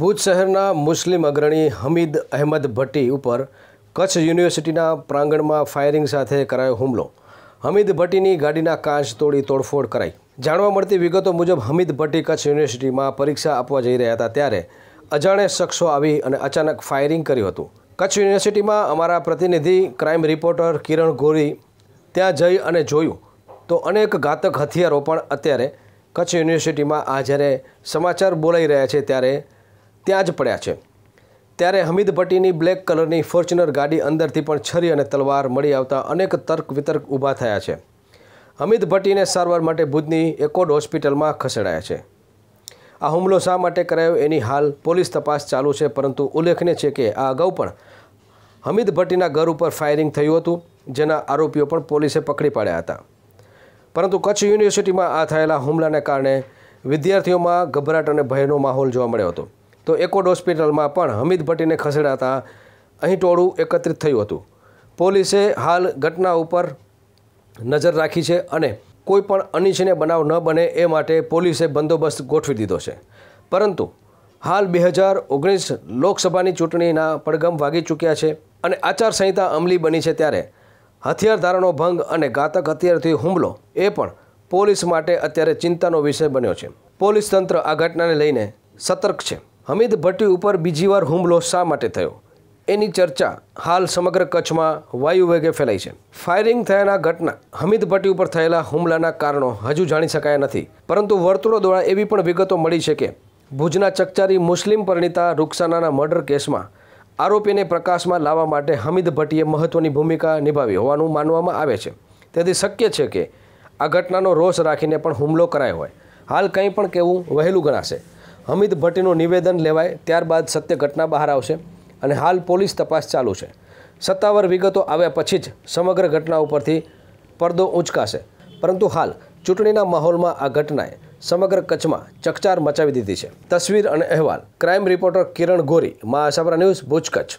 ભુજ શહેરના મુસ્લિમ અગ્રણી હમીદ અહેમદ ભટ્ટી ઉપર કચ્છ યુનિવર્સિટીના પ્રાંગણમાં ફાયરિંગ સાથે કરાયો હુમલો. હમીદ ભટ્ટીની ગાડીના કાચ તોડી તોડફોડ કરાઈ. જાણવા મળતી વિગતો મુજબ હમીદ ભટ્ટી કચ્છ યુનિવર્સિટીમાં પરીક્ષા આપવા જઈ રહ્યા હતા ત્યારે અજાણે શખ્સો આવી અને અચાનક ફાયરિંગ કર્યું હતું. કચ્છ યુનિવર્સિટીમાં અમારા પ્રતિનિધિ ક્રાઇમ રિપોર્ટર કિરણ ગોરી ત્યાં જઈ અને જોયું તો અનેક ઘાતક હથિયારો પણ અત્યારે કચ્છ યુનિવર્સિટીમાં આ જ્યારે સમાચાર બોલાઈ રહ્યા છે ત્યારે ત્યાં જ પડ્યા છે. ત્યારે હમીદ ભટ્ટીની બ્લેક કલરની ફોર્ચ્યુનર ગાડી અંદરથી પણ છરી અને તલવાર મળી આવતા અનેક તર્ક વિતર્ક ઊભા થયા છે. હમીદ ભટ્ટીને સારવાર માટે ભુજની એકોડ હોસ્પિટલમાં ખસેડાયા છે. આ હુમલો શા માટે કરાયો એની હાલ પોલીસ તપાસ ચાલુ છે, પરંતુ ઉલ્લેખનીય છે કે આ અગાઉ પણ હમીદ ભટ્ટીના ઘર ઉપર ફાયરિંગ થયું હતું, જેના આરોપીઓ પણ પોલીસે પકડી પાડ્યા હતા. પરંતુ કચ્છ યુનિવર્સિટીમાં આ થયેલા હુમલાને કારણે વિદ્યાર્થીઓમાં ગભરાટ અને ભયનો માહોલ જોવા મળ્યો હતો. તો એકોડ હોસ્પિટલમાં પણ હમીદ ભટ્ટીને ખસેડાતા અહીં ટોળું એકત્રિત થયું હતું. પોલીસે હાલ ઘટના ઉપર નજર રાખી છે અને કોઈ પણ અનિચ્છનીય બનાવ ન બને એ માટે પોલીસે બંદોબસ્ત ગોઠવી દીધો છે. પરંતુ હાલ બે હજાર ઓગણીસ લોકસભાની ચૂંટણીના પડગમ વાગી ચૂક્યા છે અને આચારસંહિતા અમલી બની છે ત્યારે હથિયારધારણો ભંગ અને ઘાતક હથિયારથી હુમલો એ પણ પોલીસ માટે અત્યારે ચિંતાનો વિષય બન્યો છે. પોલીસ તંત્ર આ ઘટનાને લઈને સતર્ક છે. હમીદ ભટ્ટી ઉપર બીજી વાર હુમલો શા માટે થયો? એની ચર્ચા હાલ સમગ્ર કચ્છમાં વાયુ વેગે ફેલાઈ છે. ફાયરિંગ થયાના ઘટના હમીદ ભટ્ટી ઉપર થયેલા હુમલાના કારણો હજુ જાણી શકાયા નથી. પરંતુ વર્તુળો દ્વારા એવી પણ વિગતો મળી છે કે, ભુજના ચકચારી મુસ્લિમ પરિણીતા રૂકસાનાના મર્ડર કેસમાં આરોપીને પ્રકાશમાં લાવવા માટે હમીદ ભટ્ટીએ મહત્વની ભૂમિકા નિભાવી હોવાનું માનવામાં આવે છે. તેથી શક્ય છે કે આ ઘટનાનો રોષ રાખીને પણ હુમલો કરાયો હોય. હાલ કંઈ પણ કહેવું વહેલું ગણાશે. હમીદ ભટ્ટીનું નિવેદન લેવાય ત્યારબાદ સત્ય ઘટના બહાર આવશે અને હાલ પોલીસ તપાસ ચાલુ છે. સત્તાવાર વિગતો આવ્યા પછી જ સમગ્ર ઘટના ઉપરથી પડદો ઉંચકાશે. પરંતુ હાલ ચૂંટણીના માહોલમાં આ ઘટનાએ સમગ્ર કચ્છમાં ચકચાર મચાવી દીધી છે. તસવીર અને અહેવાલ. ક્રાઇમ રિપોર્ટર કિરણ ગોરી, મા આશાપરા ન્યૂઝ ભુજ કચ્છ.